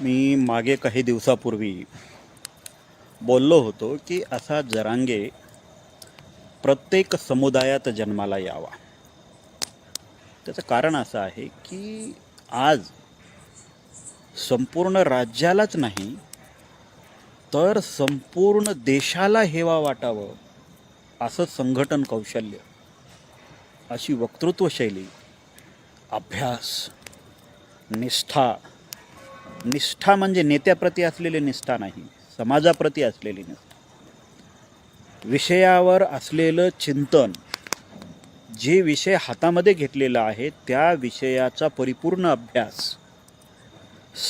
मी मागे काही दिवसापूर्वी बोललो होतो की असा जरांगे प्रत्येक समुदायात जन्माला यावा. त्याचं कारण असं आहे की आज संपूर्ण राज्यालाच नाही तर संपूर्ण देशाला हेवा वाटावं असं संघटन कौशल्य अशी वक्तृत्व शैली अभ्यास निष्ठा निष्ठा म्हणजे नेत्याप्रती असलेली निष्ठा नाही समाजाप्रती असलेली निष्ठा. विषयावर असलेलं चिंतन जे विषय हातामध्ये घेतलेला आहे त्या विषयाचा परिपूर्ण अभ्यास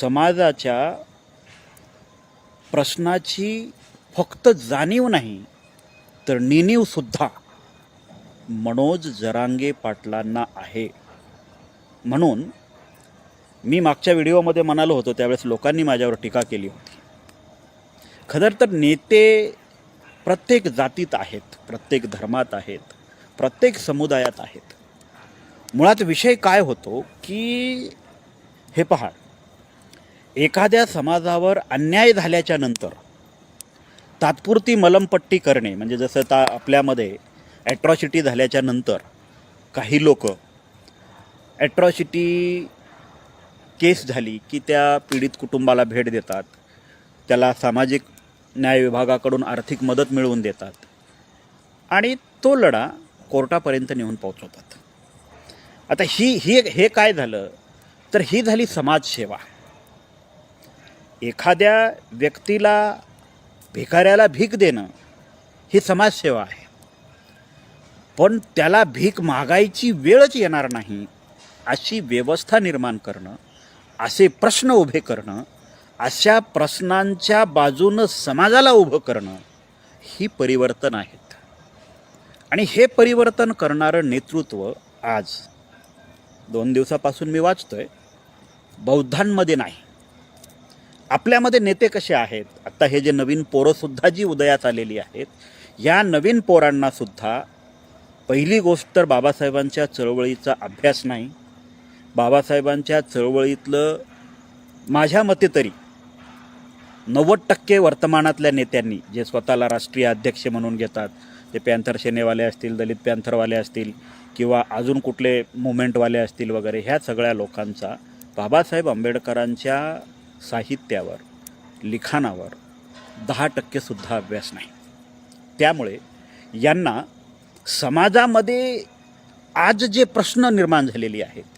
समाजाच्या प्रश्नाची फक्त जाणीव नाही तर निनीवसुद्धा मनोज जरांगे पाटलांना आहे. म्हणून मी मागच्या व्हिडिओमध्ये म्हणालो होतो त्यावेळेस लोकांनी माझ्यावर टीका केली होती. खरं तर नेते प्रत्येक जातीत आहेत प्रत्येक धर्मात आहेत प्रत्येक समुदायात आहेत. मुळात विषय काय होतो की हे पहा. एखाद्या समाजावर अन्याय झाल्याच्यानंतर तात्पुरती मलमपट्टी करणे म्हणजे जसं ता आपल्यामध्ये ॲट्रॉसिटी झाल्याच्यानंतर काही लोक ॲट्रॉसिटी केस झाली की त्या पीडित कुटुंबाला भेट देतात. त्याला सामाजिक न्याय विभागाकडून आर्थिक मदत मिळवून देतात. आणि तो लढा कोर्टापर्यंत नेऊन पोहोचवतात. आता ही ही हे काय झालं? तर ही झाली समाजसेवा. एखाद्या व्यक्तीला भिकाऱ्याला भीक देणं ही समाजसेवा आहे. पण त्याला भीक मागायची वेळच येणार नाही अशी व्यवस्था निर्माण करणं असे प्रश्न उभे करणं अशा प्रश्नांच्या बाजूनं समाजाला उभं करणं ही परिवर्तन आहेत. आणि हे परिवर्तन करणारं नेतृत्व आज दोन दिवसापासून मी वाचतो आहे बौद्धांमध्ये नाही. आपल्यामध्ये नेते कसे आहेत? आत्ता हे जे नवीन पोरंसुद्धा जी उदयास आलेली आहेत या नवीन पोरांनासुद्धा पहिली गोष्ट तर बाबासाहेबांच्या चळवळीचा अभ्यास नाही बाबासाहेबांच्या चळवळीतलं माझ्या मते तरी नव्वद टक्के वर्तमानातल्या नेत्यांनी जे स्वतःला राष्ट्रीय अध्यक्ष म्हणून घेतात ते पॅन्थर सेनेवाले असतील दलित पॅन्थरवाले असतील किंवा अजून कुठले मुवमेंटवाले असतील वगैरे ह्या सगळ्या लोकांचा बाबासाहेब आंबेडकरांच्या साहित्यावर लिखाणावर दहा टक्केसुद्धा अभ्यास नाही. त्यामुळे यांना समाजामध्ये आज जे प्रश्न निर्माण झालेले आहेत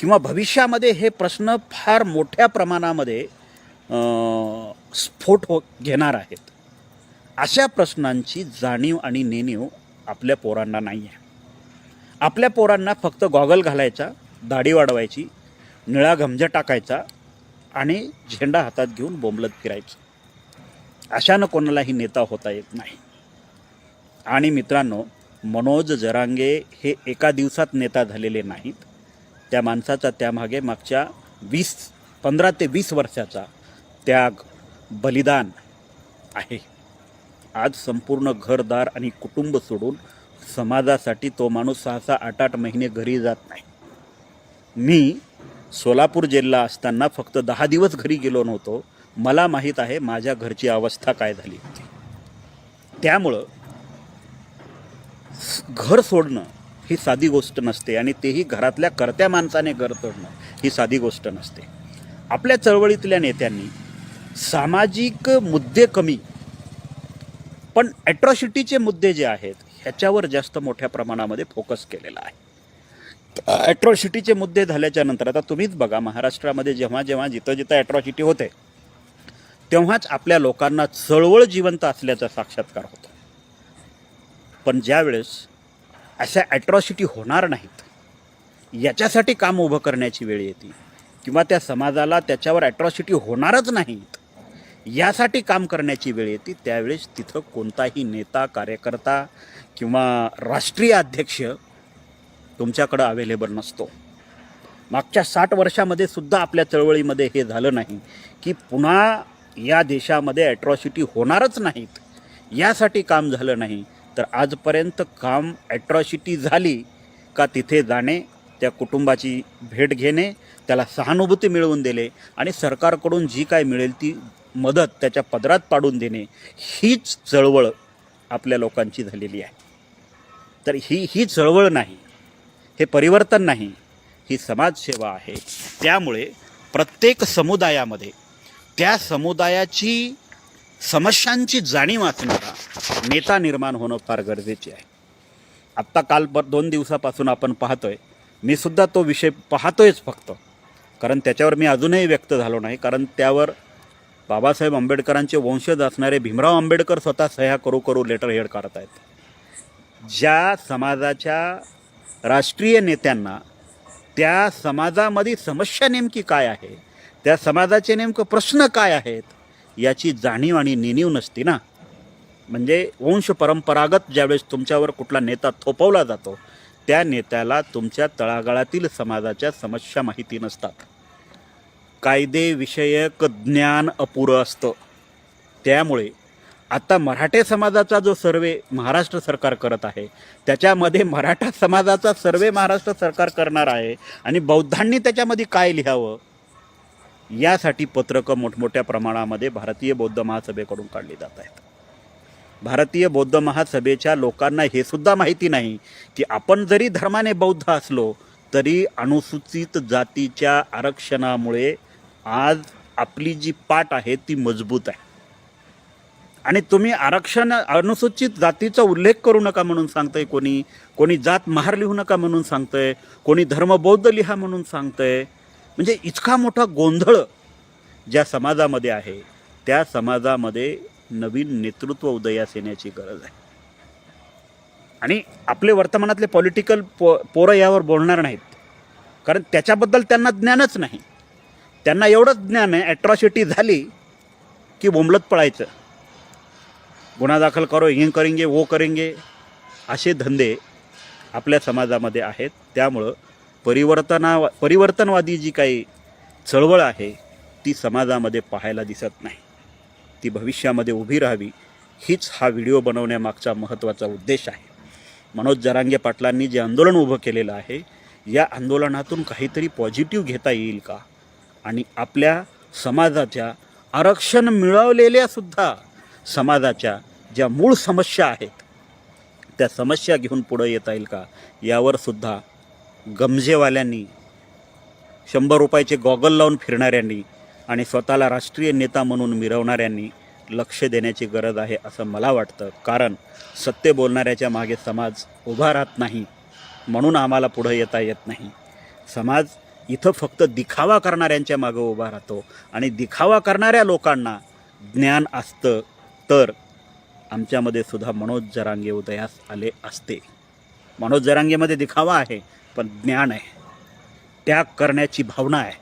किंवा भविष्यामध्ये हे प्रश्न फार मोठ्या प्रमाणामध्ये स्फोट हो घेणार आहेत. अशा प्रश्नांची जाणीव आणि नेणीव आपल्या पोरांना नाही आहे आपल्या पोरांना फक्त गॉगल घालायचा दाढी वाढवायची निळा गमजा टाकायचा आणि झेंडा हातात घेऊन बोंबलत फिरायचं. अशानं कोणालाही नेता होता येत नाही. आणि मित्रांनो मनोज जरांगे हे एका दिवसात नेता झालेले नाहीत. त्या माणसाचा त्यामागे मागच्या वीस पंधरा ते वीस वर्षाचा त्याग बलिदान आहे. आज संपूर्ण घरदार आणि कुटुंब सोडून समाजासाठी तो माणूस सहा सहा आठ आठ महिने घरी जात नाही. मी सोलापूर जिल्हा असताना फक्त दहा दिवस घरी गेलो नव्हतो. मला माहीत आहे माझ्या घरची अवस्था काय झाली होती. त्यामुळं घर सोडणं ही साधी गोष्ट नसते आणि तेही घरातल्या करत्या माणसाने घर तोडणं ही साधी गोष्ट नसते. आपल्या चळवळीतल्या नेत्यांनी सामाजिक मुद्दे कमी पण ॲट्रॉसिटीचे मुद्दे जे आहेत ह्याच्यावर जास्त मोठ्या प्रमाणामध्ये फोकस केलेला आहे. ॲट्रॉसिटीचे मुद्दे झाल्याच्यानंतर आता तुम्हीच बघा महाराष्ट्रामध्ये जेव्हा जेव्हा जिथं जिथं ॲट्रॉसिटी होते तेव्हाच आपल्या लोकांना चळवळ जिवंत असल्याचा साक्षात्कार होतो. पण ज्यावेळेस अशा ॲट्रॉसिटी होणार नाहीत. याच्यासाठी काम उभं करण्याची वेळ येते. किंवा त्या समाजाला त्याच्यावर ॲट्रॉसिटी होणारच नाहीत. यासाठी काम करण्याची वेळ येते. त्यावेळेस तिथं कोणताही नेता कार्यकर्ता किंवा राष्ट्रीय अध्यक्ष तुमच्याकडं अवेलेबल नसतो. मागच्या साठ वर्षामध्ये सुद्धा आपल्या चळवळीमध्ये हे झालं नाही की पुन्हा या देशामध्ये ॲट्रॉसिटी होणारच नाहीत. यासाठी काम झालं नाही. तर आजपर्यंत काम ॲट्रॉसिटी झाली का तिथे जाणे त्या कुटुंबाची भेट घेणे त्याला सहानुभूती मिळवून देणे आणि सरकारकडून जी काय मिळेल ती मदत त्याच्या पदरात पाडून देणे हीच चळवळ आपल्या लोकांची झालेली आहे. तर ही ही चळवळ नाही हे परिवर्तन नाही ही समाजसेवा आहे. त्यामुळे प्रत्येक समुदायामध्ये त्या समुदायाची समस्यांची जाणीव असणारा नेता निर्माण होणं फार गरजेचे आहे. आत्ता काल ब दोन दिवसापासून आपण पाहतोय मी सुद्धा तो विषय पाहतोयच फक्त. कारण त्याच्यावर मी अजूनही व्यक्त झालो नाही. कारण त्यावर बाबासाहेब आंबेडकरांचे वंशज असणारे भीमराव आंबेडकर स्वतः सह्या करू करू लेटर हेड करत आहेत ज्या समाजाच्या राष्ट्रीय नेत्यांना त्या समाजामध्ये समस्या नेमकी काय आहे त्या समाजाचे नेमकं प्रश्न काय आहेत याची जाणीव आणि नेणीव नसती ना. म्हणजे वंश परंपरागत ज्यावेळेस तुमच्यावर कुठला नेता थोपवला जातो त्या नेत्याला तुमच्या तळागाळातील समाजाच्या समस्या माहिती नसतात. कायदेविषयक ज्ञान अपुरं असतं. त्यामुळे आता मराठे समाजाचा जो सर्वे महाराष्ट्र सरकार करत आहे त्याच्यामध्ये मराठा समाजाचा सर्वे महाराष्ट्र सरकार करणार आहे आणि बौद्धांनी त्याच्यामध्ये काय लिहावं? यासाठी पत्रकं मोठमोठ्या प्रमाणामध्ये भारतीय बौद्ध महासभेकडून काढली जात आहेत. भारतीय बौद्ध महासभेच्या लोकांना हे सुद्धा माहिती नाही की आपण जरी धर्माने बौद्ध असलो तरी अनुसूचित जातीच्या आरक्षणामुळे आज आपली जी पाठ आहे ती मजबूत आहे. आणि तुम्ही आरक्षण अनुसूचित जातीचा उल्लेख करू नका म्हणून सांगतंय कोणी कोणी जात महार लिहू नका म्हणून सांगतंय कोणी धर्म बौद्ध लिहा म्हणून सांगतंय म्हणजे इतका मोठा गोंधळ ज्या समाजामध्ये आहे त्या समाजामध्ये नवीन नेतृत्व उदयास येण्याची गरज आहे. आणि आपले वर्तमानातले पॉलिटिकल पो पोरं यावर बोलणार नाहीत. कारण त्याच्याबद्दल त्यांना ज्ञानच नाही. त्यांना एवढंच ज्ञान आहे ॲट्रॉसिटी झाली की बोंबलत पळायचं. गुन्हा दाखल करो हे करेंगे वो करेंगे असे धंदे आपल्या समाजामध्ये आहेत. त्यामुळं परिवर्तना परिवर्तनवादी जी काही चळवळ आहे ती समाजामध्ये पाहायला दिसत नाही. ती भविष्यामध्ये उभी राहावी हीच हा व्हिडिओ बनवण्यामागचा महत्त्वाचा उद्देश आहे. मनोज जरांगे पाटलांनी जे आंदोलन उभं केलेलं आहे या आंदोलनातून काहीतरी पॉझिटिव्ह घेता येईल का? आणि आपल्या समाजाच्या आरक्षण मिळवलेल्यासुद्धा समाजाच्या ज्या मूळ समस्या आहेत त्या समस्या घेऊन पुढं येता येईल का? यावर सुद्धा गमजेवाल्यांनी शंभर रुपयाचे गॉगल लावून फिरणाऱ्यांनी आणि स्वतःला राष्ट्रीय नेता म्हणून मिरवणाऱ्यांनी लक्ष देण्याची गरज आहे असं मला वाटतं. कारण सत्य बोलणाऱ्याच्या मागे समाज उभा राहत नाही म्हणून आम्हाला पुढं येता येत नाही. समाज इथं फक्त दिखावा करणाऱ्यांच्या मागं उभा राहतो आणि दिखावा करणाऱ्या लोकांना ज्ञान असतं तर आमच्यामध्ये सुद्धा मनोज जरांगे उदयास आले असते. मनोज जरांगेमध्ये दिखावा आहे. पण ज्ञान आहे. त्याग करण्याची भावना आहे.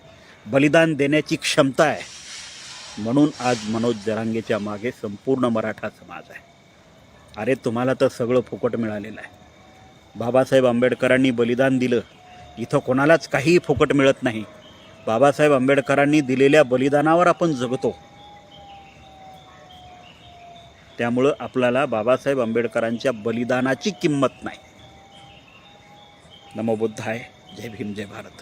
बलिदान देण्याची क्षमता आहे. म्हणून आज मनोज जरांगेच्या मागे संपूर्ण मराठा समाज आहे. अरे तुम्हाला तर सगळं फुकट मिळालेलं आहे. बाबासाहेब आंबेडकरांनी बलिदान दिलं. इथं कोणालाच काहीही फुकट मिळत नाही. बाबासाहेब आंबेडकरांनी दिलेल्या बलिदानावर आपण जगतो. त्यामुळं आपल्याला बाबासाहेब आंबेडकरांच्या बलिदानाची किंमत नाही. నమోబుద్ధాయ్ జై భీమ్ జై భారత్